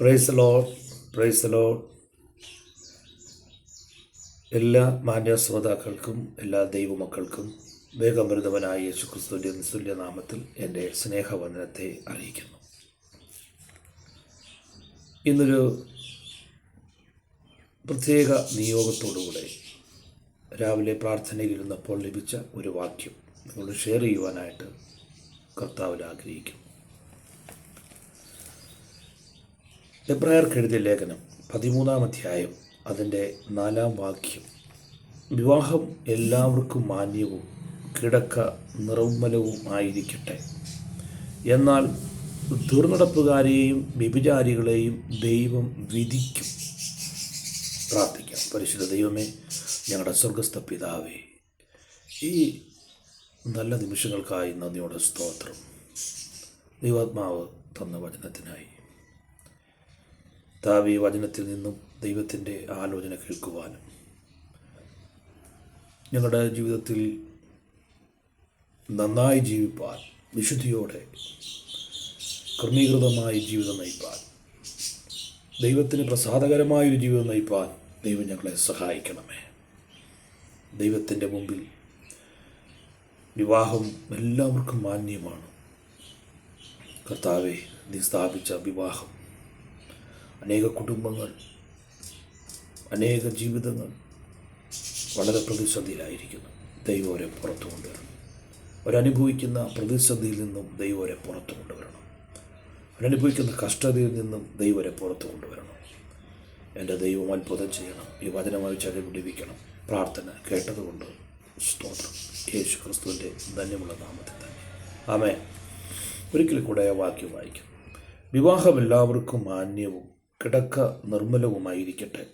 Price load price load എല്ലാ മാന്യ ശ്രോതാക്കൾക്കും എല്ലാ ദൈവമക്കൾക്കും വേഗമൃതവനായ യേശു ക്രിസ്തുവിന്റെ നിസ്തുല്യ എന്റെ സ്നേഹവന്ദനത്തെ അറിയിക്കുന്നു. ഇന്നൊരു പ്രത്യേക നിയോഗത്തോടുകൂടെ രാവിലെ പ്രാർത്ഥനയിലിരുന്നപ്പോൾ ലഭിച്ച ഒരു വാക്യം നിങ്ങളോട് ഷെയർ ചെയ്യുവാനായിട്ട് കർത്താവിൽ ആഗ്രഹിക്കുന്നു. എബ്രായർക്ക് എഴുതിയ ലേഖനം പതിമൂന്നാം അധ്യായം അതിന്റെ നാലാം വാക്യം. വിവാഹം എല്ലാവർക്കും മാന്യവും കിടക്ക നിർമ്മലവും ആയിരിക്കട്ടെ. എന്നാൽ ദുർനടപ്പുകാരെയും വ്യഭിചാരികളെയും ദൈവം വിധിക്കും. പ്രാർത്ഥിക്കാം. പരിശുദ്ധ ദൈവമേ ഞങ്ങളുടെ സ്വർഗസ്ഥ പിതാവേ ഈ നല്ല നിമിഷങ്ങൾക്കായി നന്ദിയുടെ സ്തോത്രം. ദൈവാത്മാവ് തന്ന വചനത്തിനായി. താവി വചനത്തിൽ നിന്നും ദൈവത്തിന്റെ ആലോചന കേൾക്കുവാനും. ഞങ്ങളുടെ ജീവിതത്തിൽ നന്നായി ജീവിപ്പാൻ വിശുദ്ധിയോടെ ക്രമീകൃതമായി ജീവിതം നയിപ്പാൻ ദൈവത്തിന് പ്രസാദകരമായൊരു ജീവിതം നയിപ്പാൻ ദൈവം ഞങ്ങളെ സഹായിക്കണമേ. ദൈവത്തിന്റെ മുമ്പിൽ വിവാഹം എല്ലാവർക്കും മാന്യമാണ്. കർത്താവെ നീ സ്ഥാപിച്ച വിവാഹം അനേക കുടുംബങ്ങൾ അനേക ജീവിതങ്ങൾ വളരെ പ്രതിസന്ധിയിലായിരിക്കുന്നു. ദൈവം പുറത്തു കൊണ്ടുവരണം. അവരനുഭവിക്കുന്ന പ്രതിസന്ധിയിൽ നിന്നും ദൈവം പുറത്തു കൊണ്ടുവരണം. അവരനുഭവിക്കുന്ന കഷ്ടതയിൽ നിന്നും ദൈവം അവരെ പുറത്തു കൊണ്ടുവരണം. എന്റെ ദൈവം അത്ഭുതം ചെയ്യണം. ഈ വചനമായി ചതി പിടിപ്പിക്കണം പ്രാർത്ഥന കേട്ടതുകൊണ്ട് സ്തോത്രം. യേശു ക്രിസ്തുവിന്റെ ധന്യമുള്ള നാമത്തിൽ തന്നെ. ആമേ ഒരിക്കൽ കൂടെ വാക്യം വായിക്കും. വിവാഹം എല്ലാവർക്കും മാന്യവും കിടക്ക നിർമ്മലവുമായിരിക്കട്ടെ.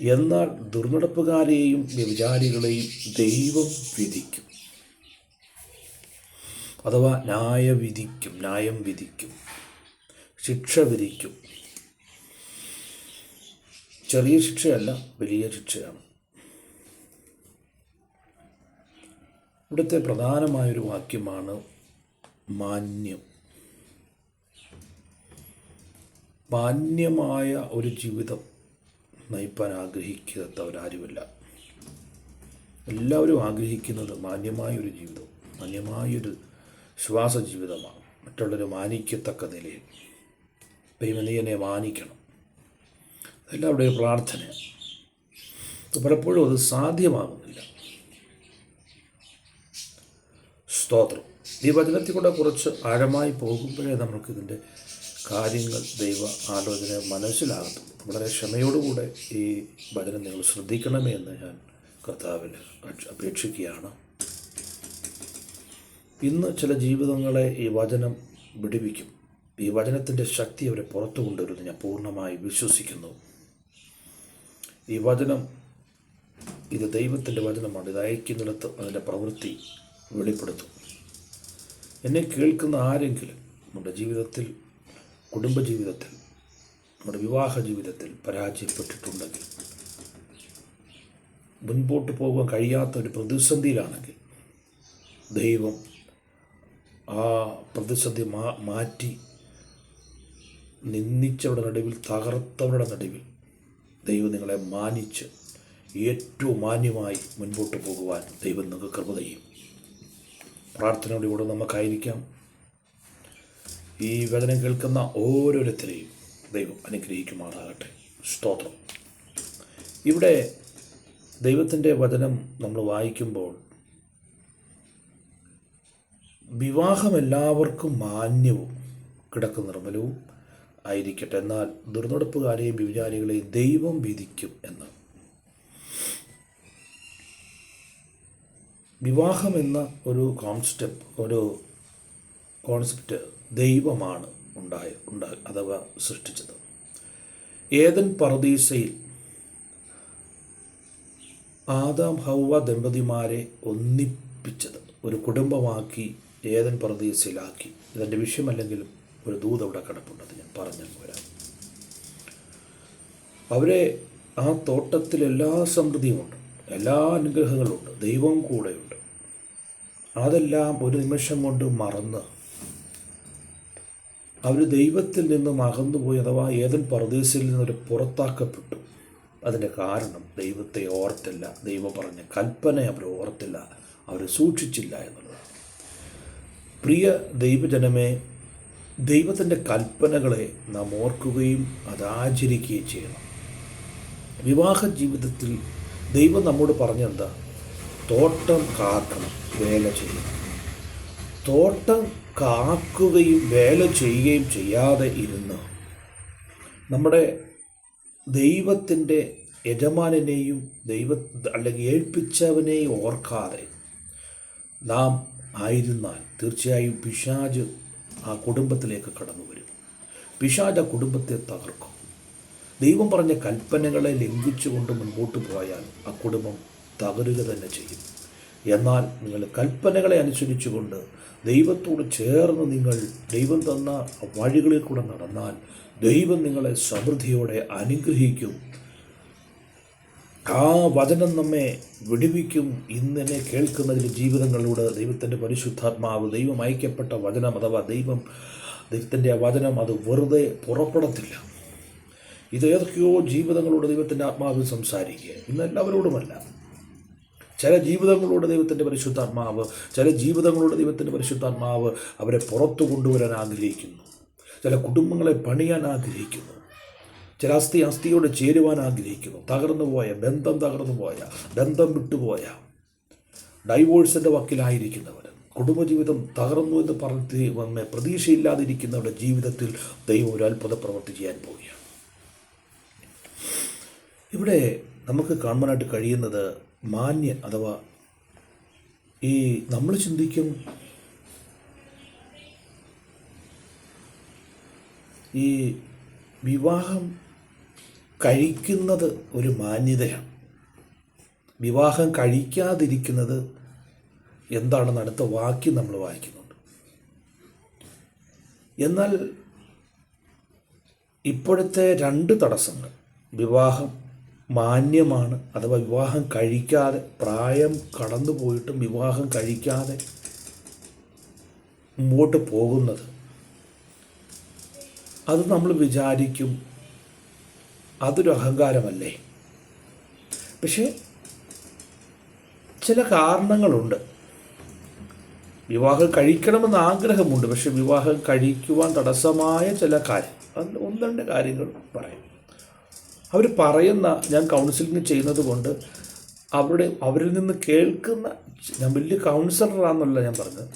എന്നാൽ ദുർനടപ്പുകാരെയും വ്യഭിചാരികളെയും ദൈവം വിധിക്കും. അഥവാ ന്യായ വിധിക്കും ന്യായം വിധിക്കും ശിക്ഷ വിധിക്കും. ചെറിയ ശിക്ഷയല്ല വലിയ ശിക്ഷയാണ്. ഇവിടുത്തെ പ്രധാനമായൊരു വാക്യമാണ് മാന്യം. മാന്യമായ ഒരു ജീവിതം നയിപ്പാൻ ആഗ്രഹിക്കാത്തവരാരുമില്ല. എല്ലാവരും ആഗ്രഹിക്കുന്നത് മാന്യമായ ഒരു ജീവിതം മാന്യമായൊരു ശ്വാസ ജീവിതമാണ് മറ്റുള്ളവരെ മാനിക്കത്തക്ക നിലയിൽ. ദൈവം നീ എന്നെ മാനിക്കണം. അതെല്ലാവരുടെയും പ്രാർത്ഥനയാണ്. പലപ്പോഴും അത് സാധ്യമാകുന്നില്ല. സ്തോത്രം. ഈ വചനത്തിൽ കൂടെ കുറച്ച് ആഴമായി പോകുമ്പോഴേ നമുക്കിതിന്റെ കാര്യങ്ങൾ ദൈവ ആലോചന മനസ്സിലാകത്തുള്ളൂ വളരെ ക്ഷമയോടുകൂടെ ഈ വചനം നിങ്ങൾ ശ്രദ്ധിക്കണമേ എന്ന് ഞാൻ കർത്താവിൽ അപേക്ഷിക്കുകയാണ്. ഇന്ന് ചില ജീവിതങ്ങളെ ഈ വചനം വിടുവിക്കും. ഈ വചനത്തിന്റെ ശക്തി അവരെ പുറത്തു കൊണ്ടുവരുമെന്ന് ഞാൻ പൂർണമായി വിശ്വസിക്കുന്നു. ഈ വചനം ഇത് ദൈവത്തിന്റെ വചനമാണ്. ഇത് അയക്കുന്നിടത്ത് അതിന്റെ പ്രവൃത്തി വെളിപ്പെടുത്തും. എന്നെ കേൾക്കുന്ന ആരെങ്കിലും നമ്മുടെ ജീവിതത്തിൽ കുടുംബജീവിതത്തിൽ നമ്മുടെ വിവാഹ ജീവിതത്തിൽ പരാജയപ്പെട്ടിട്ടുണ്ടെങ്കിൽ മുൻപോട്ട് പോകാൻ കഴിയാത്ത ഒരു പ്രതിസന്ധിയിലാണെങ്കിൽ ദൈവം ആ പ്രതിസന്ധി മാ മാറ്റി നിന്ദിച്ചവരുടെ നടുവിൽ തകർത്തവരുടെ നടുവിൽ ദൈവം നിങ്ങളെ മാനിച്ച് ഏറ്റവും മാന്യമായി മുൻപോട്ട് പോകുവാൻ ദൈവം നിങ്ങൾക്ക് കൃപ ചെയ്യും പ്രാർത്ഥനയോടുകൂടെ നമുക്കായിരിക്കാം. ഈ വചനം കേൾക്കുന്ന ഓരോരുത്തരെയും ദൈവം അനുഗ്രഹിക്കുമാറാകട്ടെ. സ്തോത്രം. ഇവിടെ ദൈവത്തിന്റെ വചനം നമ്മൾ വായിക്കുമ്പോൾ വിവാഹം എല്ലാവർക്കും മാന്യവും കിടക്ക് നിർമ്മലവും ആയിരിക്കട്ടെ. എന്നാൽ ദുർനടപ്പുകാരെയും വിചാരികളെയും ദൈവം വിധിക്കും എന്ന്. വിവാഹം എന്ന ഒരു കോൺസെപ്റ്റ് ഒരു കോൺസെപ്റ്റ് ദൈവമാണ് ഉണ്ടായ ഉണ്ടാ അഥവാ സൃഷ്ടിച്ചത്. ഏതൻ പറദീസയിൽ ആദാം ഹൗവ ദമ്പതിമാരെ ഒന്നിപ്പിച്ചത് ഒരു കുടുംബമാക്കി ഏതൻ പറദീസയിലാക്കി ഇതെന്റെ വിഷയമല്ലെങ്കിലും ഒരു ദൂത് അവിടെ കിടപ്പുണ്ട് ഞാൻ പറഞ്ഞു വരാം. അവരെ ആ തോട്ടത്തിൽ എല്ലാ സമൃദ്ധിയുമുണ്ട് എല്ലാ അനുഗ്രഹങ്ങളുമുണ്ട് ദൈവവും കൂടെയുണ്ട്. അതെല്ലാം ഒരു നിമിഷം കൊണ്ട് മറന്ന് അവർ ദൈവത്തിൽ നിന്നും അകന്നുപോയി അഥവാ ഏതൻ പർദേശിൽ നിന്നൊരു പുറത്താക്കപ്പെട്ടു. അതിന്റെ കാരണം ദൈവത്തെ ഓർത്തില്ല. ദൈവം പറഞ്ഞ കൽപ്പന അവർ ഓർത്തില്ല. അവർ സൂക്ഷിച്ചില്ല എന്നുള്ളതാണ്. പ്രിയ ദൈവജനമേ ദൈവത്തിന്റെ കൽപ്പനകളെ നാം ഓർക്കുകയും അത് ആചരിക്കുകയും ചെയ്യണം. വിവാഹ ജീവിതത്തിൽ ദൈവം നമ്മോട് പറഞ്ഞെന്താ? തോട്ടം കാക്കണം വേല ചെയ്യണം. തോട്ടം കാക്കുകയും വേല ചെയ്യുകയും ചെയ്യാതെ ഇരുന്ന്. നമ്മുടെ ദൈവത്തിന്റെ യജമാനെയും ദൈവ അല്ലെങ്കിൽ ഏൽപ്പിച്ചവനെയും ഓർക്കാതെ നാം ആയിരുന്നാൽ തീർച്ചയായും പിശാജ് ആ കുടുംബത്തിലേക്ക് കടന്നു വരും. പിശാജ് ആ കുടുംബത്തെ തകർക്കും. ദൈവം പറഞ്ഞ കൽപ്പനകളെ ലംഘിച്ചുകൊണ്ട് മുൻപോട്ട് പോയാൽ ആ കുടുംബം തകരുക തന്നെ ചെയ്യും. എന്നാൽ നിങ്ങൾ കൽപ്പനകളെ അനുസരിച്ചുകൊണ്ട് ദൈവത്തോട് ചേർന്ന് നിങ്ങൾ ദൈവം തന്ന വഴികളിൽ കൂടെ നടന്നാൽ ദൈവം നിങ്ങളെ സമൃദ്ധിയോടെ അനുഗ്രഹിക്കും. ആ വചനം നമ്മെ വിടുവിക്കും ഇന്നെ കേൾക്കുന്നതിന്റെ ജീവിതങ്ങളിലൂടെ ദൈവത്തിന്റെ പരിശുദ്ധാത്മാവ് ദൈവം അയക്കപ്പെട്ട വചനം അഥവാ ദൈവം ദൈവത്തിന്റെ ആ വചനം അത് വെറുതെ പുറപ്പെടത്തില്ല. ഇത് ഏതൊക്കെയോ ജീവിതങ്ങളോട് ദൈവത്തിന്റെ ആത്മാവിൽ സംസാരിക്കുക. ഇന്ന് എല്ലാവരോടുമല്ല. ചില ജീവിതങ്ങളോട് ദൈവത്തിന്റെ പരിശുദ്ധാത്മാവ് ചില ജീവിതങ്ങളോട് ദൈവത്തിന്റെ പരിശുദ്ധാത്മാവ് അവരെ പുറത്തു കൊണ്ടുവരാൻ ആഗ്രഹിക്കുന്നു. ചില കുടുംബങ്ങളെ പണിയാൻ ആഗ്രഹിക്കുന്നു. ചില അസ്ഥി അസ്ഥിയോട് ചേരുവാൻ ആഗ്രഹിക്കുന്നു. തകർന്നു പോയ ബന്ധം തകർന്നു പോയ ബന്ധം വിട്ടുപോയ ഡൈവോഴ്സിന്റെ വക്കിലായിരിക്കുന്നവർ കുടുംബജീവിതം തകർന്നു എന്ന് പറഞ്ഞ് വന്ന് പ്രതീക്ഷയില്ലാതിരിക്കുന്നവരുടെ ജീവിതത്തിൽ ദൈവം ഒരു അത്ഭുത പ്രവൃത്തി ചെയ്യാൻ പോവുകയാണ്. ഇവിടെ നമുക്ക് കാണുവാനായിട്ട് കഴിയുന്നത് മാന്യൻ അഥവാ ഈ നമ്മൾ ചിന്തിക്കും ഈ വിവാഹം കഴിക്കുന്നത് ഒരു മാന്യതയാണ്. വിവാഹം കഴിക്കാതിരിക്കുന്നത് എന്താണെന്ന് അടുത്ത വാക്യം നമ്മൾ വായിക്കുന്നുണ്ട്. എന്നാൽ ഇപ്പോഴത്തെ രണ്ട് തടസ്സങ്ങൾ. വിവാഹം മാന്യമാണ്. അഥവാ വിവാഹം കഴിക്കാതെ പ്രായം കടന്നു പോയിട്ടും വിവാഹം കഴിക്കാതെ മുമ്പോട്ട് പോകുന്നത്. അത് നമ്മൾ വിചാരിക്കും. അതൊരു അഹങ്കാരമല്ലേ? പക്ഷേ ചില കാരണങ്ങളുണ്ട്. വിവാഹം കഴിക്കണമെന്ന് ആഗ്രഹമുണ്ട്. പക്ഷെ വിവാഹം കഴിക്കുവാൻ തടസ്സമായ ചില കാര്യം അതിൽ ഒന്ന് രണ്ട് കാര്യങ്ങൾ പറയും. അവർ പറയുന്ന ഞാൻ കൗൺസിലിംഗ് ചെയ്യുന്നത് കൊണ്ട് അവരുടെ അവരിൽ നിന്ന് കേൾക്കുന്ന ഞാൻ വലിയ കൗൺസിലറാണെന്നല്ല ഞാൻ പറഞ്ഞത്.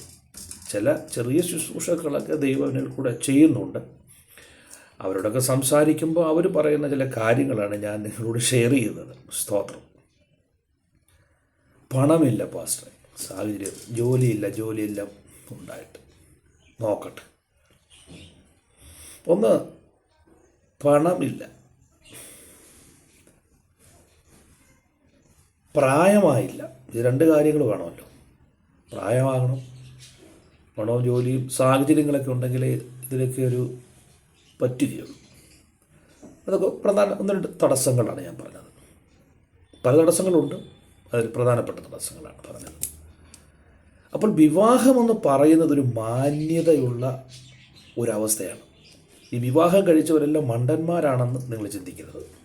ചില ചെറിയ ശുശ്രൂഷകളൊക്കെ ദൈവനിൽ കൂടെ ചെയ്യുന്നുണ്ട്. അവരോടൊക്കെ സംസാരിക്കുമ്പോൾ അവർ പറയുന്ന ചില കാര്യങ്ങളാണ് ഞാൻ നിങ്ങളോട് ഷെയർ ചെയ്യുന്നത്. സ്തോത്രം. പണമില്ല പാസ്റ്റർ സാഹചര്യം. ജോലിയില്ല ജോലിയില്ല ഉണ്ടായിട്ട്. നോക്കട്ടെ. ഒന്ന് പണമില്ല. പ്രായമായില്ല. ഇത് രണ്ട് കാര്യങ്ങൾ വേണമല്ലോ. പ്രായമാകണം. പണവും ജോലിയും സാഹചര്യങ്ങളൊക്കെ ഉണ്ടെങ്കിലേ ഇതിലൊക്കെ ഒരു പറ്റുകയുള്ളൂ. അതൊക്കെ പ്രധാന ഒന്ന് രണ്ട് തടസ്സങ്ങളാണ് ഞാൻ പറഞ്ഞത്. പല തടസ്സങ്ങളുണ്ട്. അതിൽ പ്രധാനപ്പെട്ട തടസ്സങ്ങളാണ് പറഞ്ഞത്. അപ്പോൾ വിവാഹമെന്ന് പറയുന്നത് ഒരു മാന്യതയുള്ള ഒരവസ്ഥയാണ്. ഈ വിവാഹം കഴിച്ചവരെല്ലാം മണ്ടന്മാരാണെന്ന് നിങ്ങൾ ചിന്തിക്കരുത്.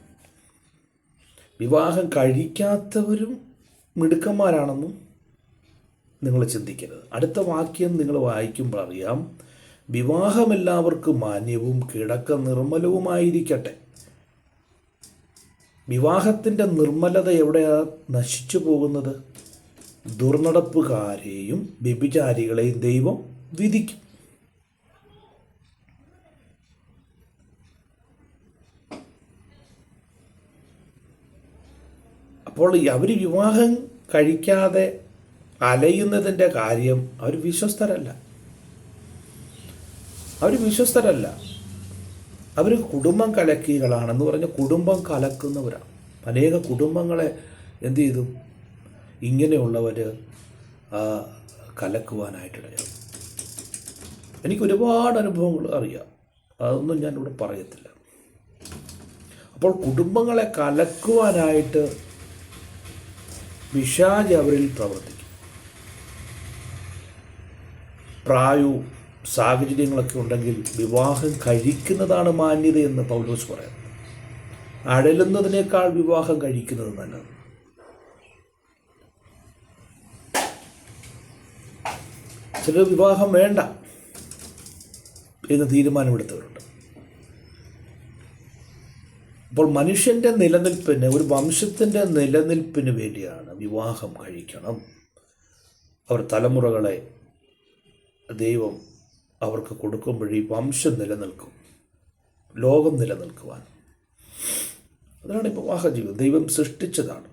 വിവാഹം കഴിക്കാത്തവരും മിടുക്കന്മാരാണെന്നും നിങ്ങൾ ചിന്തിക്കരുത്. അടുത്ത വാക്യം നിങ്ങൾ വായിക്കുമ്പോൾ അറിയാം വിവാഹം എല്ലാവർക്കും മാന്യവും കിടക്ക നിർമ്മലവുമായിരിക്കട്ടെ. വിവാഹത്തിന്റെ നിർമ്മലത എവിടെയാണ് നശിച്ചു പോകുന്നത്? ദുർനടപ്പുകാരെയും വ്യഭിചാരികളെയും ദൈവം വിധിക്കും. അപ്പോൾ അവർ വിവാഹം കഴിക്കാതെ അലയുന്നതിന്റെ കാര്യം അവർ വിശ്വസ്തരല്ല. അവർ വിശ്വസ്തരല്ല. അവർ കുടുംബം കലക്കികളാണെന്ന് പറഞ്ഞ് കുടുംബം കലക്കുന്നവരാണ്. അനേക കുടുംബങ്ങളെ എന്തു ചെയ്തു? ഇങ്ങനെയുള്ളവർ കലക്കുവാനായിട്ടിടയ എനിക്ക് ഒരുപാട് അനുഭവങ്ങൾ അറിയാം. അതൊന്നും ഞാനിവിടെ പറയത്തില്ല. അപ്പോൾ കുടുംബങ്ങളെ കലക്കുവാനായിട്ട് പിശാജ് അവരിൽ പ്രവർത്തിക്കും. പ്രായവും സാഹചര്യങ്ങളൊക്കെ ഉണ്ടെങ്കിൽ വിവാഹം കഴിക്കുന്നതാണ് മാന്യത എന്ന് പൗലോസ് പറയുന്നത് അഴലുന്നതിനേക്കാൾ വിവാഹം കഴിക്കുന്നത് നല്ലത്. ചില വിവാഹം വേണ്ട എന്ന് തീരുമാനമെടുത്തവരുണ്ട്. അപ്പോൾ മനുഷ്യന്റെ നിലനിൽപ്പിന് ഒരു വംശത്തിന്റെ നിലനിൽപ്പിന് വേണ്ടിയാണ് വിവാഹം കഴിക്കണം. അവർ തലമുറകളെ ദൈവം അവർക്ക് കൊടുക്കുമ്പോഴേ വംശം നിലനിൽക്കും ലോകം നിലനിൽക്കുവാൻ. അതാണ് ഇപ്പോൾ വിവാഹജീവിതം. ദൈവം സൃഷ്ടിച്ചതാണ്.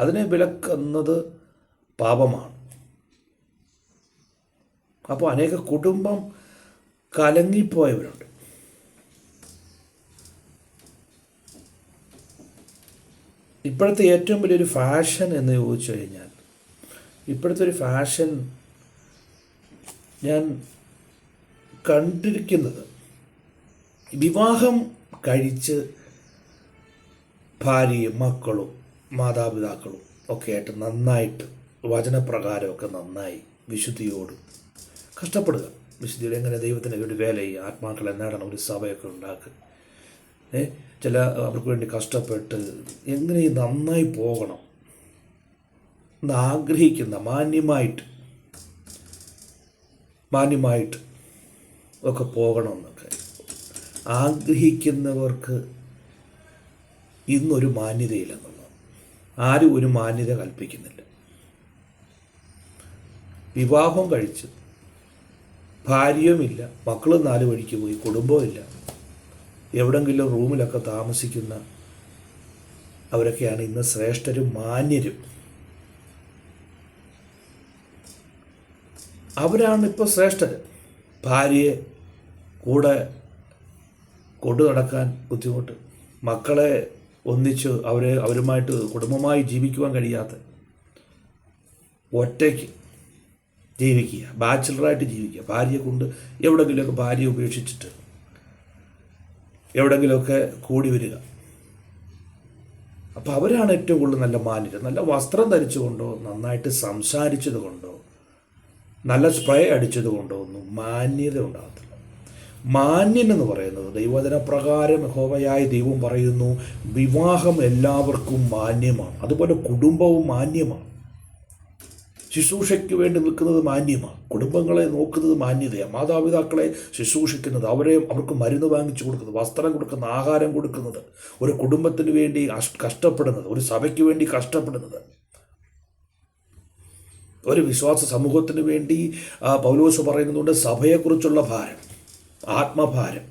അതിനെ വിലക്കുന്നത് പാപമാണ്. അപ്പോൾ അനേക കുടുംബം കലങ്ങിപ്പോയവരുണ്ട്. ഇപ്പോഴത്തെ ഏറ്റവും വലിയൊരു ഫാഷൻ എന്ന് ചോദിച്ചു കഴിഞ്ഞാൽ ഇപ്പോഴത്തെ ഒരു ഫാഷൻ ഞാൻ കണ്ടിരിക്കുന്നത് വിവാഹം കഴിച്ച് ഭാര്യയും മക്കളും മാതാപിതാക്കളും ഒക്കെ ആയിട്ട് നന്നായിട്ട് വചനപ്രകാരമൊക്കെ നന്നായി വിശുദ്ധിയോടും കഷ്ടപ്പെടുക. വിശുദ്ധിയോട് എങ്ങനെ ദൈവത്തിന് വേണ്ടി വേല ചെയ്യുക ആത്മാക്കളെ നേടണം ഒരു സഭയൊക്കെ ഉണ്ടാക്കുക. ഏ? ചില അവർക്ക് വേണ്ടി കഷ്ടപ്പെട്ട് എങ്ങനെ നന്നായി പോകണം എന്ന് ആഗ്രഹിക്കുന്ന മാന്യമായിട്ട് മാന്യമായിട്ട് ഒക്കെ പോകണമെന്നൊക്കെ ആഗ്രഹിക്കുന്നവർക്ക് ഇന്നൊരു മാന്യതയില്ലെന്നുള്ളത് ആരും ഒരു മാന്യത കൽപ്പിക്കുന്നില്ല. വിവാഹം കഴിച്ച് ഭാര്യയുമില്ല മക്കളും നാല് വഴിക്ക് പോയി കുടുംബവുമില്ല. എവിടെങ്കിലും റൂമിലൊക്കെ താമസിക്കുന്ന അവരൊക്കെയാണ് ഇന്ന് ശ്രേഷ്ഠരും മാന്യരും. അവരാണ് ഇപ്പോൾ ശ്രേഷ്ഠർ ഭാര്യയെ കൂടെ കൊണ്ടു നടക്കാൻ ബുദ്ധിമുട്ട്. മക്കളെ ഒന്നിച്ച് അവരെ അവരുമായിട്ട് കുടുംബമായി ജീവിക്കുവാൻ കഴിയാത്ത ഒറ്റയ്ക്ക് ജീവിക്കുക ബാച്ചിലറായിട്ട് ജീവിക്കുക ഭാര്യയെ കൊണ്ട് എവിടെങ്കിലുമൊക്കെ ഭാര്യയെ ഉപേക്ഷിച്ചിട്ട് എവിടെങ്കിലുമൊക്കെ കൂടി വരിക. അപ്പോൾ അവരാണ് ഏറ്റവും കൂടുതൽ നല്ല മാന്യത. നല്ല വസ്ത്രം ധരിച്ചുകൊണ്ടോ നന്നായിട്ട് സംസാരിച്ചത് കൊണ്ടോ നല്ല സ്പ്രേ അടിച്ചത് കൊണ്ടോ ഒന്നും മാന്യത ഉണ്ടാകത്തില്ല. മാന്യൻ എന്ന് പറയുന്നത് ദൈവദിന പ്രകാരം ഹോവയായ ദൈവം പറയുന്നു വിവാഹം എല്ലാവർക്കും മാന്യമാണ്. അതുപോലെ കുടുംബവും മാന്യമാണ്. ശുശ്രൂഷയ്ക്ക് വേണ്ടി നിൽക്കുന്നത് മാന്യമാണ്. കുടുംബങ്ങളെ നോക്കുന്നത് മാന്യതയാണ്. മാതാപിതാക്കളെ ശുശ്രൂഷിക്കുന്നത് അവരെ അവർക്ക് മരുന്ന് വാങ്ങിച്ചു കൊടുക്കുന്നത് വസ്ത്രം കൊടുക്കുന്നത് ആഹാരം കൊടുക്കുന്നത് ഒരു കുടുംബത്തിന് വേണ്ടി കഷ്ടപ്പെടുന്നത് ഒരു സഭയ്ക്ക് വേണ്ടി കഷ്ടപ്പെടുന്നത്. ഒരു വിശ്വാസ സമൂഹത്തിന് വേണ്ടി പൗലോസ് പറയുന്നതുകൊണ്ട് സഭയെക്കുറിച്ചുള്ള ഭാരം ആത്മഭാരം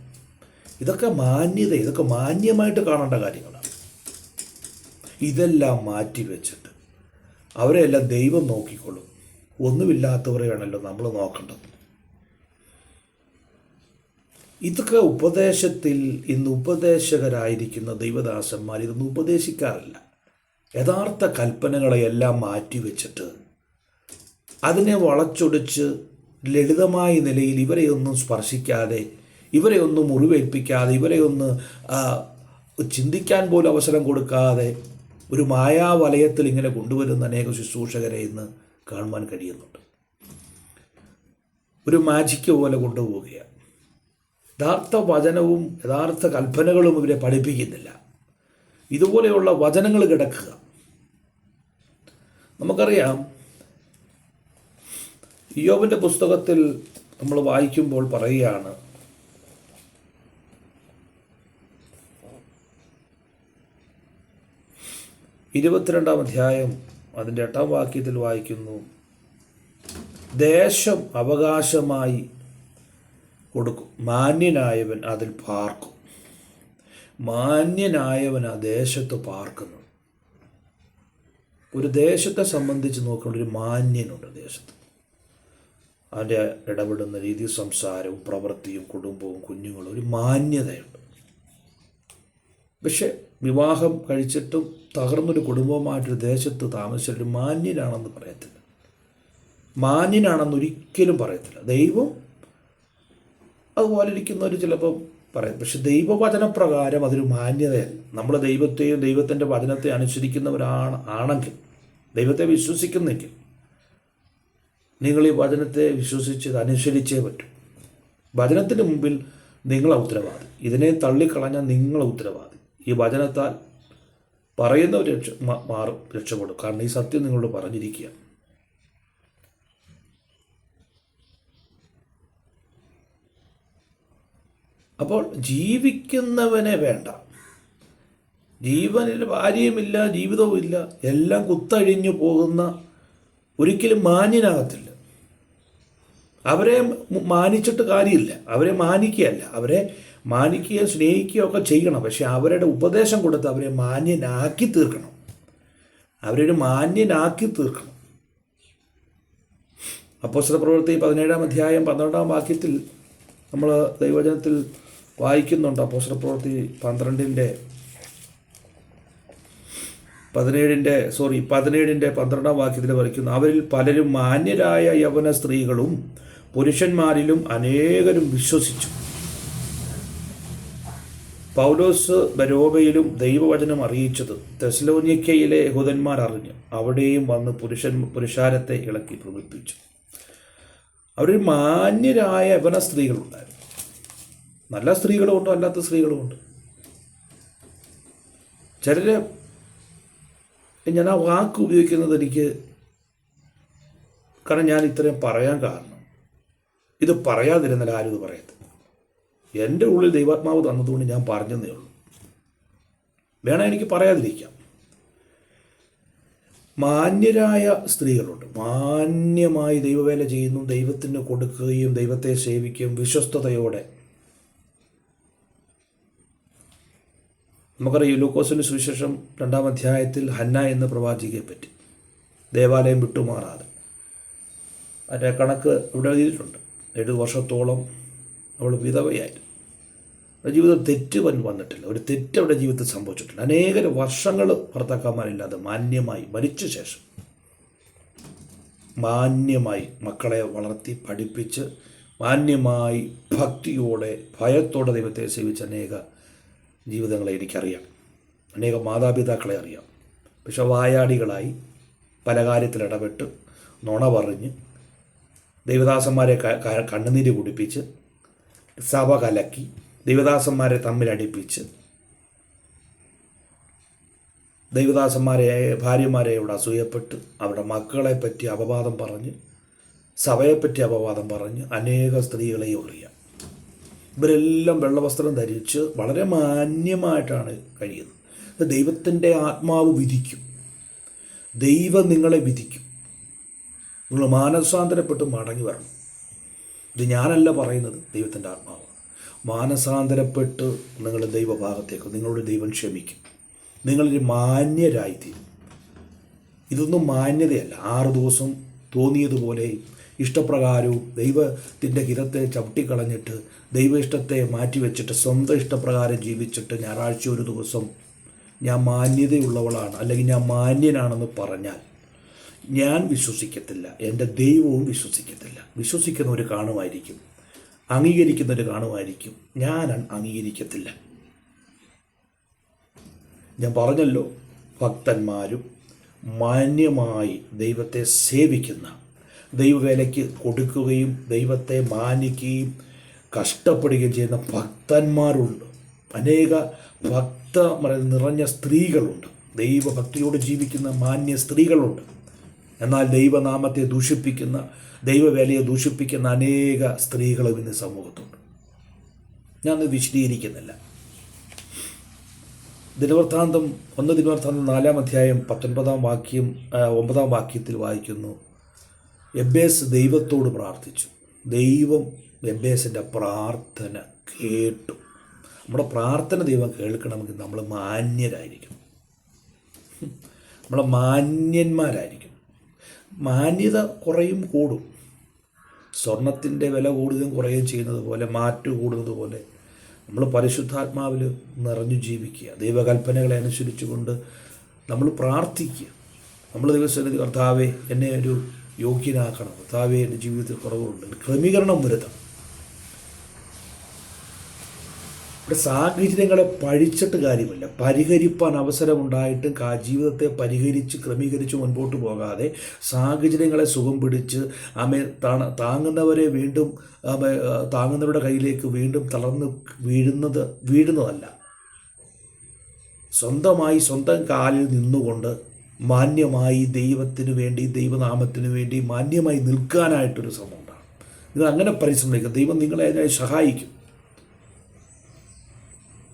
ഇതൊക്കെ മാന്യത ഇതൊക്കെ മാന്യമായിട്ട് കാണേണ്ട കാര്യങ്ങളാണ്. ഇതെല്ലാം മാറ്റി വെച്ചിട്ട് അവരെല്ലാം ദൈവം നോക്കിക്കൊള്ളും. ഒന്നുമില്ലാത്തവരെയാണല്ലോ നമ്മൾ നോക്കേണ്ടത്. ഇതൊക്കെ ഉപദേശത്തിൽ ഇന്ന് ഉപദേശകരായിരിക്കുന്ന ദൈവദാസന്മാർ ഇതൊന്നും ഉപദേശിക്കാറില്ല. യഥാർത്ഥ കൽപ്പനകളെയെല്ലാം മാറ്റിവെച്ചിട്ട് അതിനെ വളച്ചൊടിച്ച് ലളിതമായ നിലയിൽ ഇവരെയൊന്നും സ്പർശിക്കാതെ ഇവരെയൊന്നും മുറിവേൽപ്പിക്കാതെ ഇവരെയൊന്ന് ഒന്ന് ചിന്തിക്കാൻ പോലും അവസരം കൊടുക്കാതെ ഒരു മായാവലയത്തിൽ ഇങ്ങനെ കൊണ്ടുവരുന്ന അനേക ശുശ്രൂഷകരെ ഇന്ന് കാണുവാൻ കഴിയുന്നുണ്ട്. ഒരു മാജിക്ക് പോലെ കൊണ്ടുപോവുകയാണ്. യഥാർത്ഥ വചനവും യഥാർത്ഥ കൽപ്പനകളും ഇവരെ പഠിപ്പിക്കുന്നില്ല. ഇതുപോലെയുള്ള വചനങ്ങൾ കിടക്കുക. നമുക്കറിയാം യോബിന്റെ പുസ്തകത്തിൽ നമ്മൾ വായിക്കുമ്പോൾ പറയുകയാണ് ഇരുപത്തിരണ്ടാം അധ്യായം അതിന്റെ എട്ടാം വാക്യത്തിൽ വായിക്കുന്നു. ദേശം അവകാശമായി കൊടുക്കും. മാന്യനായവൻ അതിൽ പാർക്കും. മാന്യനായവൻ ആ ദേശത്ത് പാർക്കുന്നു. ഒരു ദേശത്തെ സംബന്ധിച്ച് നോക്കേണ്ട ഒരു മാന്യനുണ്ട് ദേശത്ത്. അവന്റെ ഇടപെടുന്ന രീതി സംസാരവും പ്രവൃത്തിയും കുടുംബവും കുഞ്ഞുങ്ങളും ഒരു മാന്യതയുണ്ട്. പക്ഷെ വിവാഹം കഴിച്ചിട്ടും തകർന്നൊരു കുടുംബവുമായിട്ടൊരു ദേശത്ത് താമസിച്ചൊരു മാന്യനാണെന്ന് പറയത്തില്ല. മാന്യനാണെന്ന് ഒരിക്കലും പറയത്തില്ല. ദൈവം അതുപോലെ ഇരിക്കുന്നവർ ചിലപ്പോൾ പറയും. പക്ഷെ ദൈവവചനപ്രകാരം അതൊരു മാന്യതയല്ല. നമ്മൾ ദൈവത്തെയും ദൈവത്തിന്റെ വചനത്തെ അനുസരിക്കുന്നവരാണ് ആണെങ്കിൽ ദൈവത്തെ വിശ്വസിക്കുന്നെങ്കിൽ നിങ്ങൾ ഈ വചനത്തെ വിശ്വസിച്ച് അനുസരിച്ചേ പറ്റൂ. വചനത്തിന് മുമ്പിൽ നിങ്ങളെ ഉത്തരവാദി. ഇതിനെ തള്ളിക്കളഞ്ഞാൽ നിങ്ങളെ ഉത്തരവാദി. ഈ വചനത്താൽ പറയുന്നവർ രക്ഷ മാറും രക്ഷപ്പെടും. കാരണം ഈ സത്യം നിങ്ങളോട് പറഞ്ഞിരിക്കുക. അപ്പോൾ ജീവിക്കുന്നവനെ വേണ്ട. ജീവനിൽ ഭാര്യയുമില്ല ജീവിതവുമില്ല എല്ലാം കുത്തഴിഞ്ഞു പോകുന്ന ഒരിക്കലും മാന്യനാകത്തില്ല. അവരെ മാനിച്ചിട്ട് കാര്യമില്ല. അവരെ മാനിക്കുകയല്ല. അവരെ മാനിക്കുകയോ സ്നേഹിക്കുകയോ ഒക്കെ ചെയ്യണം. പക്ഷെ അവരുടെ ഉപദേശം കൊടുത്ത് അവരെ മാന്യനാക്കി തീർക്കണം. അവരൊരു മാന്യനാക്കി തീർക്കണം. അപ്പോസ്തല പ്രവൃത്തി പതിനേഴാം അധ്യായം പന്ത്രണ്ടാം വാക്യത്തിൽ നമ്മൾ ദൈവജനത്തിൽ വായിക്കുന്നുണ്ട്. അപ്പോസ്തല പ്രവൃത്തി പന്ത്രണ്ടിന്റെ പതിനേഴിന്റെ സോറി പതിനേഴിന്റെ പന്ത്രണ്ടാം വാക്യത്തിൽ വരയ്ക്കുന്നു അവരിൽ പലരും മാന്യരായ യവന സ്ത്രീകളും പുരുഷന്മാരിലും അനേകരും വിശ്വസിച്ചു. പൗലോസ് ബരോബയിലും ദൈവവചനം അറിയിച്ചത് തെസ്ലോനിക്കയിലെ യഹൂദന്മാർ അറിഞ്ഞു അവിടെയും വന്ന് പുരുഷൻ പുരുഷാരത്തെ ഇളക്കി പ്രകടിപ്പിച്ചു അവരിൽ മാന്യരായ യവന സ്ത്രീകളുണ്ടായിരുന്നു. നല്ല സ്ത്രീകളുമുണ്ട് അല്ലാത്ത സ്ത്രീകളുമുണ്ട് ചിലര് ഞാൻ ആ വാക്ക് ഉപയോഗിക്കുന്നത് എനിക്ക് കാരണം ഞാൻ ഇത്രയും പറയാൻ കാരണം. ഇത് പറയാതിരുന്നാൽ ആരും ഇത് പറയത്ത് എന്റെ ഉള്ളിൽ ദൈവാത്മാവ് തന്നതുകൊണ്ട് ഞാൻ പറഞ്ഞതേ ഉള്ളൂ. വേണം എനിക്ക് പറയാതിരിക്കാം. മാന്യരായ സ്ത്രീകളുണ്ട്. മാന്യമായി ദൈവവേല ചെയ്യുന്നു ദൈവത്തിന് കൊടുക്കുകയും ദൈവത്തെ സേവിക്കുകയും വിശ്വസ്തയോടെ നമുക്കറിയാം ലൂക്കോസിന് സുവിശേഷം രണ്ടാം അധ്യായത്തിൽ ഹന്ന എന്ന പ്രവാചികയെ പറ്റി. ദേവാലയം വിട്ടുമാറാതെ. അതിന്റെ കണക്ക് ഇവിടെ എഴുതിയിട്ടുണ്ട്. ഏഴ് വർഷത്തോളം അവൾ വിധവയായിരുന്നു. അവരുടെ ജീവിതം തെറ്റ് വന്നിട്ടില്ല. ഒരു തെറ്റ് അവരുടെ ജീവിതത്തിൽ സംഭവിച്ചിട്ടില്ല. അനേക വർഷങ്ങൾ ഭർത്താക്കന്മാരില്ലാതെ മാന്യമായി മരിച്ച ശേഷം മാന്യമായി മക്കളെ വളർത്തി പഠിപ്പിച്ച് മാന്യമായി ഭക്തിയോടെ ഭയത്തോടെ ദൈവത്തെ സേവിച്ച അനേക ജീവിതങ്ങളെ എനിക്കറിയാം. അനേക മാതാപിതാക്കളെ അറിയാം. പക്ഷെ വായാടികളായി പല കാര്യത്തിൽ ഇടപെട്ട് നുണ പറഞ്ഞ് ദൈവദാസന്മാരെ കണ്ണുനീര് കുടിപ്പിച്ച് സഭ കലക്കി ദൈവദാസന്മാരെ തമ്മിലടിപ്പിച്ച് ദൈവദാസന്മാരെ ഭാര്യമാരെ ഇവിടെ അസൂയപ്പെട്ട് അവരുടെ മക്കളെ പറ്റി അപവാദം പറഞ്ഞ് സഭയെപ്പറ്റി അപവാദം പറഞ്ഞ് അനേക സ്ത്രീകളെ അറിയാം ഇവരെല്ലാം വെള്ളവസ്ത്രം ധരിച്ച് വളരെ മാന്യമായിട്ടാണ് കഴിയുന്നത്. ദൈവത്തിന്റെ ആത്മാവ് വിധിക്കും. ദൈവം നിങ്ങളെ വിധിക്കും. നിങ്ങൾ മാനസാന്തരപ്പെട്ട് മടങ്ങി വരണം. ഇത് ഞാനല്ല പറയുന്നത് ദൈവത്തിന്റെ ആത്മാവ് മാനസാന്തരപ്പെട്ട് നിങ്ങൾ ദൈവഭാഗത്തേക്ക് നിങ്ങളുടെ ദൈവം ക്ഷമിക്കും. നിങ്ങളൊരു മാന്യരായിത്തീരും. ഇതൊന്നും മാന്യതയല്ല. ആറ് ദിവസം തോന്നിയതുപോലെ ഇഷ്ടപ്രകാരവും ദൈവത്തിന്റെ ഹിതത്തെ ചവിട്ടിക്കളഞ്ഞിട്ട് ദൈവ ഇഷ്ടത്തെ മാറ്റിവെച്ചിട്ട് സ്വന്തം ഇഷ്ടപ്രകാരം ജീവിച്ചിട്ട് ഞായറാഴ്ച ഒരു ദിവസം ഞാൻ മാന്യതയുള്ളവളാണ്. അല്ലെങ്കിൽ ഞാൻ മാന്യനാണെന്ന് പറഞ്ഞാൽ ഞാൻ വിശ്വസിക്കത്തില്ല. എന്റെ ദൈവവും വിശ്വസിക്കത്തില്ല. വിശ്വസിക്കുന്നവർ കാണുമായിരിക്കും. അംഗീകരിക്കുന്നവർ കാണുമായിരിക്കും. ഞാൻ അംഗീകരിക്കത്തില്ല. ഞാൻ പറഞ്ഞല്ലോ ഭക്തന്മാരും മാന്യമായി ദൈവത്തെ സേവിക്കുന്ന ദൈവവേലയ്ക്ക് കൊടുക്കുകയും ദൈവത്തെ മാനിക്കുകയും കഷ്ടപ്പെടുകയും ചെയ്യുന്ന ഭക്തന്മാരുണ്ട്. അനേക ഭക്ത നിറഞ്ഞ സ്ത്രീകളുണ്ട്. ദൈവഭക്തിയോട് ജീവിക്കുന്ന മാന്യ സ്ത്രീകളുണ്ട്. എന്നാൽ ദൈവനാമത്തെ ദൂഷിപ്പിക്കുന്ന ദൈവവേലയെ ദൂഷിപ്പിക്കുന്ന അനേക സ്ത്രീകളും ഇന്ന് സമൂഹത്തുണ്ട്. ഞാൻ വിശദീകരിക്കുന്നില്ല. ദിനവൃത്താന്തം ഒന്ന് ദിനവൃത്താന്തം നാലാം അധ്യായം പത്തൊൻപതാം വാക്യം ഒമ്പതാം വാക്യത്തിൽ വായിക്കുന്നു. എബേസ് ദൈവത്തോട് പ്രാർത്ഥിച്ചു. ദൈവം എബേസിന്റെ പ്രാർത്ഥന കേട്ടു. നമ്മുടെ പ്രാർത്ഥന ദൈവം കേൾക്കണമെങ്കിൽ നമ്മൾ മാന്യരായിരിക്കും നമ്മൾ മാന്യന്മാരായിരിക്കണം. മാന്യത കുറയും കൂടും. സ്വർണത്തിന്റെ വില കൂടുകയും കുറയുകയും ചെയ്യുന്നത് പോലെ മാറ്റു കൂടുന്നത് പോലെ നമ്മൾ പരിശുദ്ധാത്മാവിൽ നിറഞ്ഞു ജീവിക്കുക. ദൈവകൽപ്പനകളെ അനുസരിച്ചുകൊണ്ട് നമ്മൾ പ്രാർത്ഥിക്കുക. നമ്മൾ ദിവസം കർത്താവെ എന്നെ ഒരു യോഗ്യനാക്കണം. കർത്താവെ എന്റെ ജീവിതത്തിൽ കുറവുണ്ട്. ക്രമീകരണം വരുത്തണം ഇവിടെ സാഹചര്യങ്ങളെ പഴിച്ചിട്ട് കാര്യമില്ല. പരിഹരിപ്പാൻ അവസരമുണ്ടായിട്ടും ജീവിതത്തെ പരിഹരിച്ച് ക്രമീകരിച്ച് മുൻപോട്ട് പോകാതെ സാഹചര്യങ്ങളെ സുഖം പിടിച്ച് ആമെ താങ്ങുന്നവരെ വീണ്ടും താങ്ങുന്നവരുടെ കയ്യിലേക്ക് വീണ്ടും തളർന്ന് വീഴുന്നത് വീഴുന്നതല്ല. സ്വന്തമായി സ്വന്തം കാലിൽ നിന്നുകൊണ്ട് മാന്യമായി ദൈവത്തിന് വേണ്ടി ദൈവനാമത്തിന് വേണ്ടി മാന്യമായി നിൽക്കാനായിട്ടൊരു ശ്രമം ഉണ്ടാകും നിങ്ങൾ അങ്ങനെ പരിശ്രമിക്കുക. ദൈവം നിങ്ങളെ അതിനായി സഹായിക്കും.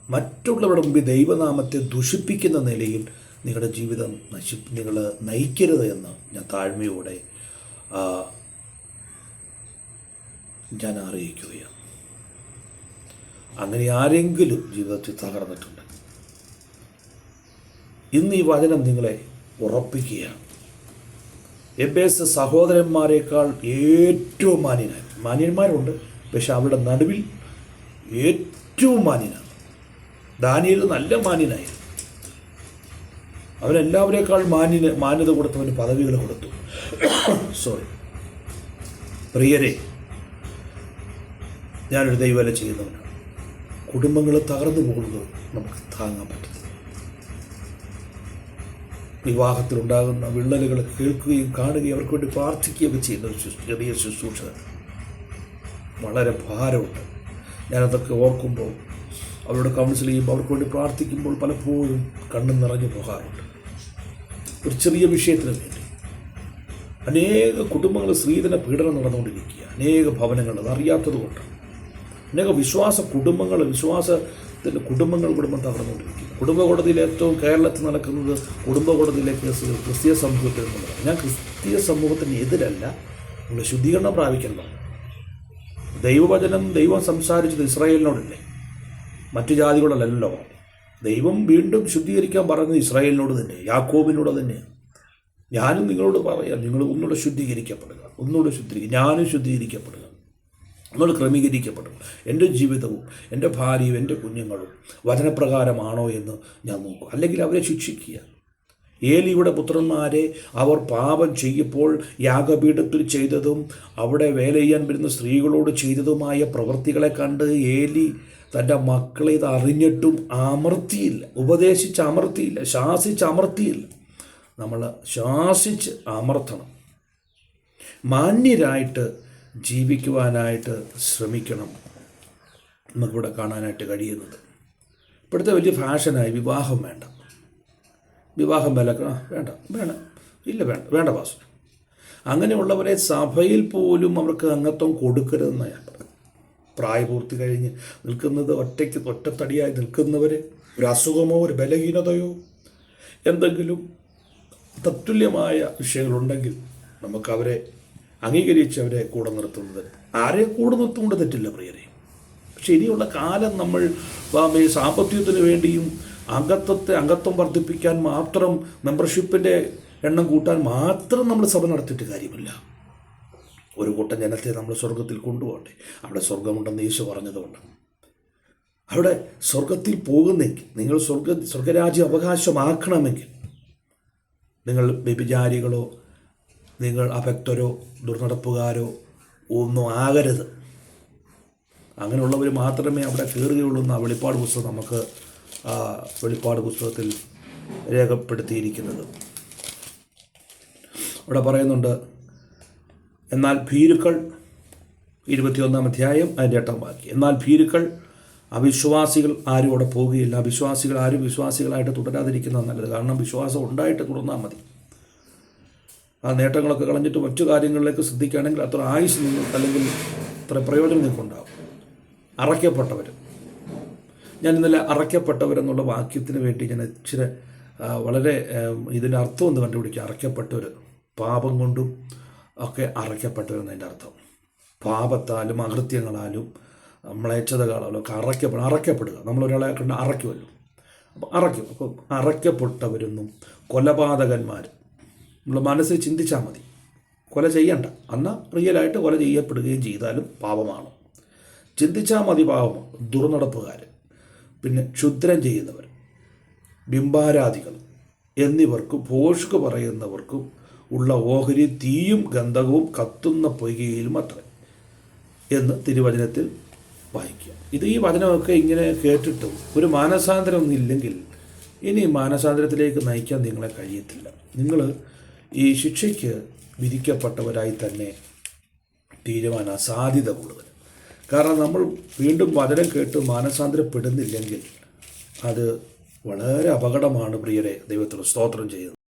മറ്റുള്ളവരുടെ മുമ്പിൽ ദൈവനാമത്തെ ദുഷിപ്പിക്കുന്ന നിലയിൽ നിങ്ങളുടെ ജീവിതം നശി നിങ്ങൾ നയിക്കരുത് എന്ന് ഞാൻ താഴ്മയോടെ ഞാൻ അറിയിക്കുകയാണ്. അങ്ങനെ ആരെങ്കിലും ജീവിതത്തിൽ തകർന്നിട്ടുണ്ട്. ഇന്ന് ഈ വചനം നിങ്ങളെ ഉറപ്പിക്കുകയാണ്. എബേസ് സഹോദരന്മാരെക്കാൾ ഏറ്റവും മാന്യനായി മാന്യന്മാരുണ്ട് പക്ഷെ അവരുടെ നടുവിൽ ഏറ്റവും മാന്യനാണ്. ദാനിയിൽ നല്ല മാന്യനായിരുന്നു. അവരെല്ലാവരേക്കാൾ മാന്യന് മാന്യത കൊടുത്തവന് പദവികൾ കൊടുത്തു. സോറി പ്രിയരെ ഞാനൊരു ദൈവല ചെയ്യുന്നവനാണ്. കുടുംബങ്ങൾ തകർന്നു പോകുന്നത് നമുക്ക് താങ്ങാൻ പറ്റത്തില്ല വിവാഹത്തിലുണ്ടാകുന്ന വിള്ളലുകൾ കേൾക്കുകയും കാണുകയും അവർക്ക് വേണ്ടി പ്രാർത്ഥിക്കുകയൊക്കെ ചെയ്യുന്ന ഒരു ചെറിയ ശുശ്രൂഷ. വളരെ ഭാരമുണ്ട്. ഞാനതൊക്കെ ഓർക്കുമ്പോൾ അവരോട് കൗൺസിൽ ചെയ്യുമ്പോൾ അവർക്ക് വേണ്ടി പ്രാർത്ഥിക്കുമ്പോൾ പലപ്പോഴും കണ്ണു നിറഞ്ഞു പോകാറുണ്ട്. ഒരു ചെറിയ വിഷയത്തിന് വേണ്ടി. അനേക കുടുംബങ്ങൾ സ്ത്രീധന പീഡനം നടന്നുകൊണ്ടിരിക്കുക. അനേക ഭവനങ്ങൾ അതറിയാത്തത് കൊണ്ട് അനേക വിശ്വാസ കുടുംബങ്ങൾ വിശ്വാസത്തിന്റെ കുടുംബങ്ങൾ കുടുംബം തകർന്നുകൊണ്ടിരിക്കുക. കുടുംബ കോടതിയിൽ ഏറ്റവും കേരളത്തിൽ നടക്കുന്നത് കുടുംബ കോടതിയിലെ കേസുകൾ ക്രിസ്തീയ സമൂഹത്തിൽ നിന്നുള്ളതാണ് ഞാൻ ക്രിസ്തീയ സമൂഹത്തിന് എതിരല്ല. നമ്മൾ ശുദ്ധീകരണം പ്രാപിക്കണം ദൈവവചനം ദൈവം സംസാരിച്ചത് ഇസ്രായേലിനോടല്ലേ? മറ്റു ജാതികളല്ലല്ലോ. ദൈവം വീണ്ടും ശുദ്ധീകരിക്കാൻ പറയുന്നത് ഇസ്രായേലിനോട് തന്നെ യാക്കോബിനോട് തന്നെ ഞാനും നിങ്ങളോട് പറയാം നിങ്ങൾ ഒന്നുകൂടെ ശുദ്ധീകരിക്കപ്പെടുക ഒന്നുകൂടെ ശുദ്ധീകരിക്കുക ഞാനും ശുദ്ധീകരിക്കപ്പെടുക നമ്മൾ ക്രമീകരിക്കപ്പെടുക. എന്റെ ജീവിതവും എന്റെ ഭാര്യയും എന്റെ കുഞ്ഞുങ്ങളും വചനപ്രകാരമാണോ എന്ന് ഞാൻ നോക്കും. അല്ലെങ്കിൽ അവരെ ശിക്ഷിക്കുക. ഏലിയുടെ പുത്രന്മാരെ അവർ പാപം ചെയ്യുമ്പോൾ യാഗപീഠത്തിൽ ചെയ്തതും അവിടെ വേല ചെയ്യാൻ വരുന്ന സ്ത്രീകളോട് ചെയ്തതുമായ പ്രവൃത്തികളെ കണ്ട് ഏലി തന്റെ മക്കളെ ഇത് അറിഞ്ഞിട്ടും അമർത്തിയില്ല ഉപദേശിച്ച് അമർത്തിയില്ല ശാസിച്ച് അമർത്തിയില്ല. നമ്മൾ ശാസിച്ച് അമർത്തണം. മാന്യരായിട്ട് ജീവിക്കുവാനായിട്ട് ശ്രമിക്കണം നമുക്കിവിടെ കാണാനായിട്ട് കഴിയുന്നത്. ഇപ്പോഴത്തെ വലിയ ഫാഷനായി വിവാഹം വേണ്ട. വിവാഹം വിലക്കണം വേണ്ട വേണ്ട ഇല്ല വേണ്ട വേണ്ട പാസ് അങ്ങനെയുള്ളവരെ സഭയിൽ പോലും അവർക്ക് അംഗത്വം കൊടുക്കരുതെന്ന് ഞാൻ പ്രായപൂർത്തി കഴിഞ്ഞ് നിൽക്കുന്നത് ഒറ്റയ്ക്ക് ഒറ്റത്തടിയായി നിൽക്കുന്നവർ ഒരു അസുഖമോ ഒരു ബലഹീനതയോ എന്തെങ്കിലും തത്തുല്യമായ വിഷയങ്ങളുണ്ടെങ്കിൽ നമുക്കവരെ അംഗീകരിച്ച് അവരെ കൂടെ നിർത്തുന്നത്. ആരെ കൂടെ നിർത്തുകൊണ്ട് തെറ്റില്ല പ്രിയരെ. പക്ഷെ ഇനിയുള്ള കാലം നമ്മൾ സാമ്പത്തികത്തിന് വേണ്ടിയും അംഗത്വത്തെ അംഗത്വം വർദ്ധിപ്പിക്കാൻ മാത്രം മെമ്പർഷിപ്പിന്റെ എണ്ണം കൂട്ടാൻ മാത്രം നമ്മൾ സഭ നടത്തിയിട്ട് കാര്യമില്ല. ഒരു കൂട്ടം ജനത്തെ നമ്മൾ സ്വർഗത്തിൽ കൊണ്ടുപോകണ്ടേ അവിടെ സ്വർഗമുണ്ടെന്ന് യേശു പറഞ്ഞതുകൊണ്ട്. അവിടെ സ്വർഗത്തിൽ പോകുന്നെങ്കിൽ നിങ്ങൾ സ്വർഗ സ്വർഗരാജ്യം അവകാശമാക്കണമെങ്കിൽ നിങ്ങൾ വ്യഭിചാരികളോ നിങ്ങൾ അഭക്തരോ ദുർനടപ്പുകാരോ ഒന്നും ആകരുത്. അങ്ങനെയുള്ളവർ മാത്രമേ അവിടെ കയറുകയുള്ളൂ എന്ന വെളിപ്പാട് പുസ്തകം നമുക്ക് വെളിപ്പാട് പുസ്തകത്തിൽ രേഖപ്പെടുത്തിയിരിക്കുന്നത്. അവിടെ പറയുന്നുണ്ട് എന്നാൽ ഭീരുക്കൾ ഇരുപത്തിയൊന്നാം അധ്യായം അതിന്റെ എട്ടാം വാക്യം എന്നാൽ ഭീരുക്കൾ അവിശ്വാസികൾ ആരും അവിടെ പോവുകയില്ല അവിശ്വാസികൾ ആരും വിശ്വാസികളായിട്ട് തുടരാതിരിക്കുന്നത് നല്ലത്. കാരണം വിശ്വാസം ഉണ്ടായിട്ട് തുടർന്നാൽ മതി. ആ നേട്ടങ്ങളൊക്കെ കളഞ്ഞിട്ട് മറ്റു കാര്യങ്ങളിലേക്ക് ശ്രദ്ധിക്കുകയാണെങ്കിൽ അത്ര ആയുസ് നിങ്ങൾക്ക് അല്ലെങ്കിൽ അത്ര പ്രയോജനം നിങ്ങൾക്കുണ്ടാവും. അറയ്ക്കപ്പെട്ടവർ ഞാൻ ഇന്നലെ അറയ്ക്കപ്പെട്ടവരെന്നുള്ള വാക്യത്തിന് വേണ്ടി ഞാൻ ഇച്ചിരി വളരെ ഇതിന്റെ അർത്ഥം ഒന്ന് കണ്ടുപിടിക്കുക. അറയ്ക്കപ്പെട്ടവർ പാപം കൊണ്ടും ഒക്കെ അറയ്ക്കപ്പെട്ടു അതിന്റെ അർത്ഥം. പാപത്താലും അകൃത്യങ്ങളാലും മ്ലേച്ഛതകളാലും ഒക്കെ അറയ്ക്കപ്പെടുക അറയ്ക്കപ്പെടുക. നമ്മളൊരാളെ കണ്ട് അറയ്ക്കുമല്ലോ. അപ്പോൾ അറയ്ക്കും. അപ്പം അറയ്ക്കപ്പെട്ടവരെന്നും കൊലപാതകന്മാർ നമ്മൾ മനസ്സിൽ ചിന്തിച്ചാൽ മതി. കൊല ചെയ്യണ്ട. എന്നാൽ റിയലായിട്ട് കൊല ചെയ്യപ്പെടുകയും ചെയ്താലും പാപമാണ്. ചിന്തിച്ചാൽ മതി പാപം. ദുർനടപ്പുകാർ പിന്നെ ക്ഷുദ്രം ചെയ്യുന്നവർ ബിംബാരാധികൾ എന്നിവർക്കും ഭോഷ്ക് പറയുന്നവർക്കും ഉള്ള ഓഹരി തീയും ഗന്ധകവും കത്തുന്ന പൊയ്കയിലും അത്രേ എന്ന് തിരുവചനത്തിൽ വായിക്കുക. ഇത് ഈ വചനമൊക്കെ ഇങ്ങനെ കേട്ടിട്ടും ഒരു മാനസാന്തരം ഒന്നില്ലെങ്കിൽ ഇനി മാനസാന്തരത്തിലേക്ക് നയിക്കാൻ നിങ്ങളെ കഴിയത്തില്ല. നിങ്ങൾ ഈ ശിക്ഷയ്ക്ക് വിധിക്കപ്പെട്ടവരായി തന്നെ തീരുമാന സാധ്യത കൂടുതൽ. കാരണം നമ്മൾ വീണ്ടും വചനം കേട്ട് മാനസാന്തരപ്പെടുന്നില്ലെങ്കിൽ അത് വളരെ അപകടമാണ് പ്രിയരെ. ദൈവത്തിന് സ്തോത്രം ചെയ്യുന്നത്